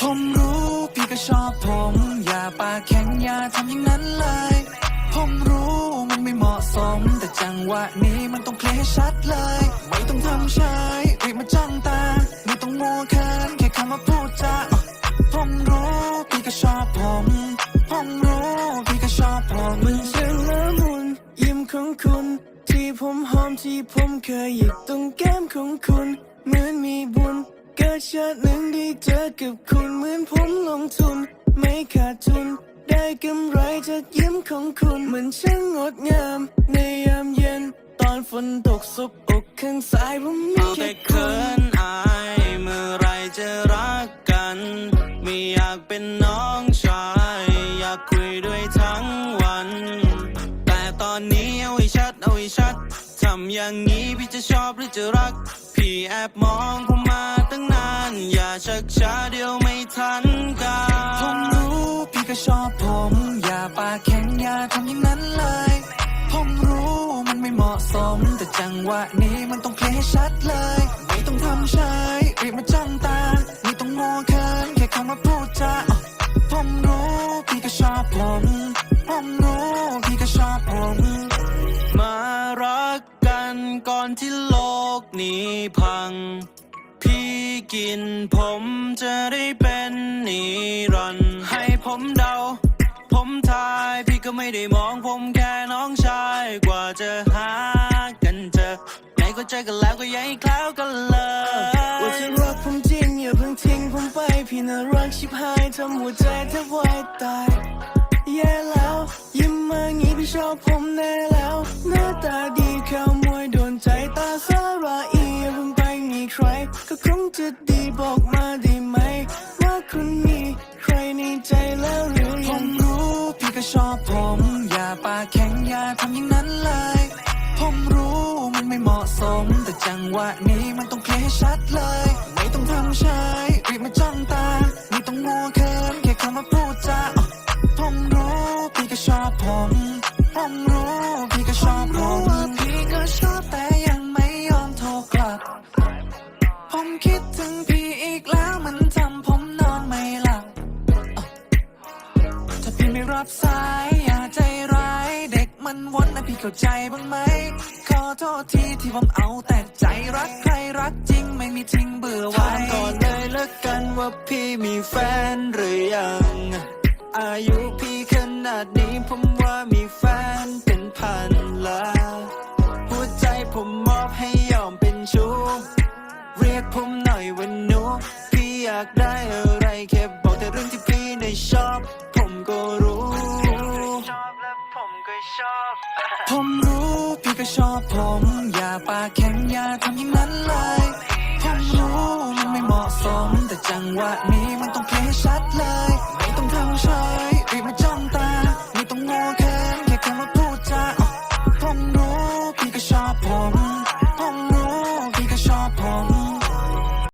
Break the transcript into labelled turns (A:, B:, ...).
A: ผมรู้พี่ก็ชอบผม อย่าปากแข็งอย่าทำอย่างนั้นเลย ผมรู้มันไม่เหมาะสม แต่จังหวะนี้มันต้องเคลียร์ให้ชัดเลย ไม่ต้องทำชายรีบมาจ้องตา ไม่ต้องมัวเคินแค่คำว่าพูดจาอะผมรู้พี่ก็ชอบผม ผมรู้พี่ก็ชอบผม
B: มันช่างละมุนยิ้มของคุณ ที่ผมหอมที่ผมเคยหยิกตรงแก้มของคุณ เหมือนมีบุญ เกิดชาติหนึ่งได้เจอกับคุณเหมือนผมลงทุน ไม่ขาดทุน ได้กำไรจากยิ้มของคุณมันช่างงดงาม ในยามเย็น ตอนฝนตกซบอกข้างซ้ายผมมี
C: เอา
B: แค่
C: แต่
B: คุ
C: เขิ
B: ณ
C: นอายเมื่อไรจะรักกัน ไม่อยากเป็นน้องชาย อยากคุยด้วยทั้งวัน แต่ตอนนี้เอาให้ชัดเอาให้ชัดทำอย่างนี้พี่จะชอบหรือจะรัก พี่แอบมองผมมาตั้งนานอย่า ช้าเดียวไม่ทันกา
A: ผมรู้พี่ก็ชอบผม อย่าปากแข็งอย่าทำอย่างนั้นเลย ผมรู้มันไม่เหมาะสม แต่จังหวะนี้มันต้องเคลียร์ให้ชัดเลย ไม่ต้องทำชายรีบมาจ้องตา ไม่ต้องมัวเคินแค่คำว่าพูดจาอะผมรู้พี่ก็ชอบผม ผมรู้พี่ก็ชอบผม
C: มารักกันก่อนที่โลกนี้พัง พี่กินผม ได้เป็นนิรันดร์ให้ผมเดา ผมทายพี่ก็ไม่ได้มองผมแค่น้องชายกว่าจะหากันเจอไหนก็เจอกันแล้วก็ยังคล้าวกันเลย
B: ว่าจะรักผมจริงอย่าเพิ่งทิ้งผมไปพี่น่ารักชิบหายทำหัวใจแทบวายตายแย่แล้ว ยิ้มมางี้พี่ชอบผมแน่แล้ว หน้าตาดีเข้ามวยโดนใจตาสาราอีอย่าเพิ่งไปมีใคร ก็คงจะดีบอกมา
A: ก็ชอบผม อย่าปากแข็งอย่าทำอย่างนั้นเลย ผมรู้มันไม่เหมาะสม แต่จังหวะนี้มันต้องเคลียร์ให้ชัดเลย ไม่ต้องทำชายรีบมาจ้องตา ไม่ต้องมัว รับสายอย่าใจร้าย เด็กมันวนนะพี่เข้าใจบ้างไหม ขอโทษทีที่ผมเอาแต่ใจรักใครรักจริงไม่มีทิ้งเบื่อไว้
C: ถามก่อนเลยละกันว่าพี่มีแฟนหรือยัง อายุพี่ขนาดนี้ผมว่ามีแฟนเป็นพันล้วหัวใจผมมอบให้ยอมเป็นชู้เรียกผมหน่อยวันนู้พี่อยากได้อะไรแค่บอกแต่เรื่องที่พี่ในชอบผมก็ ผมก็ชอบ
A: ผมรู้พี่ก็ชอบผมอย่าปากแข็งอย่าทำอย่างนั้นเลย ผมรู้มันไม่เหมาะสม แต่จังหวะนี้มันต้องเคลียร์ให้ชัดเลย ไม่ต้องทำชาย